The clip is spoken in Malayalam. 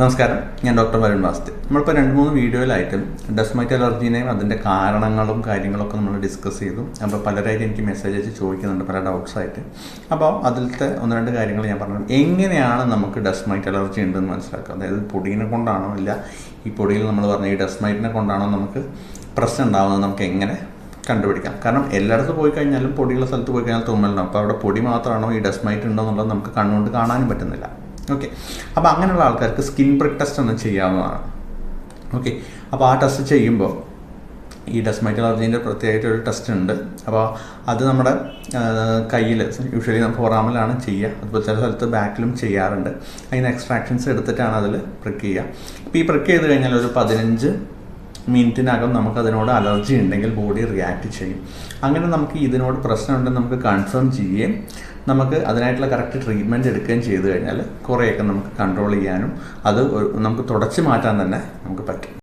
നമസ്കാരം. ഞാൻ ഡോക്ടർ വരുൺ വാസ്തി. നമ്മളിപ്പോൾ രണ്ട് മൂന്ന് വീഡിയോയിലായിട്ട് ഡസ്മൈറ്റ് അലർജീനെയും അതിന്റെ കാരണങ്ങളും കാര്യങ്ങളൊക്കെ നമ്മൾ ഡിസ്കസ് ചെയ്തു. അപ്പോൾ പലരായിട്ട് എനിക്ക് മെസ്സേജ് അയച്ച് ചോദിക്കുന്നുണ്ട് പല ഡൗട്ട്സായിട്ട് അപ്പോൾ അതിലത്തെ ഒന്ന് രണ്ട് കാര്യങ്ങൾ ഞാൻ പറഞ്ഞു. എങ്ങനെയാണ് നമുക്ക് ഡസ്മൈറ്റ് അലർജി ഉണ്ടെന്ന് മനസ്സിലാക്കുക? അതായത് പൊടിയിനെ കൊണ്ടാണോ ഇല്ല ഈ പൊടിയിൽ നമ്മൾ പറഞ്ഞ ഈ ഡസ്മൈറ്റിനെ കൊണ്ടാണോ നമുക്ക് പ്രശ്നം ഉണ്ടാകുന്നത് നമുക്ക് എങ്ങനെ കണ്ടുപിടിക്കാം? കാരണം എല്ലായിടത്തും പോയി കഴിഞ്ഞാലും പൊടിയുള്ള സ്ഥലത്ത് പോയി കഴിഞ്ഞാൽ തുമ്മലുണ്ടാവും. അപ്പോൾ അവിടെ പൊടി മാത്രമാണോ ഈ ഡസ്മൈറ്റ് ഉണ്ടോ എന്നുള്ളത് നമുക്ക് കണ്ണുകൊണ്ട് കാണാനും പറ്റുന്നില്ല. ഓക്കെ അപ്പോൾ അങ്ങനെയുള്ള ആൾക്കാർക്ക് സ്കിൻ പ്രിക് ടെസ്റ്റ് ഒന്ന് ചെയ്യാവുന്നതാണ്. ഓക്കെ അപ്പോൾ ആ ടെസ്റ്റ് ചെയ്യുമ്പോൾ ഈ ഡെസ്മൈറ്റലർജീന്റെ പ്രത്യേകമായിട്ടൊരു ടെസ്റ്റ് ഉണ്ട്. അപ്പോൾ അത് നമ്മുടെ കയ്യിൽ യൂഷ്വലി ഫോറാമിലാണ് ചെയ്യുക. അതുപോലെ ചില സ്ഥലത്ത് ബാക്കിലും ചെയ്യാറുണ്ട്. അതിന് എക്സ്ട്രാക്ഷൻസ് എടുത്തിട്ടാണ് അതിൽ പ്രിക്ക് ചെയ്യുക. ഇപ്പോൾ ഈ പ്രിക്ക് ചെയ്ത് കഴിഞ്ഞാൽ ഒരു പതിനഞ്ച് മിനിറ്റിനകം നമുക്കതിനോട് അലർജി ഉണ്ടെങ്കിൽ ബോഡി റിയാക്ട് ചെയ്യും. അങ്ങനെ നമുക്ക് ഇതിനോട് പ്രശ്നമുണ്ടെന്ന് നമുക്ക് കൺഫേം ചെയ്യുകയും നമുക്ക് അതിനായിട്ടുള്ള കറക്റ്റ് ട്രീറ്റ്മെന്റ് എടുക്കുകയും ചെയ്തു കഴിഞ്ഞാൽ കുറേയൊക്കെ നമുക്ക് കൺട്രോൾ ചെയ്യാനും അത് നമുക്ക് തുടച്ചു മാറ്റാൻ തന്നെ നമുക്ക് പറ്റും.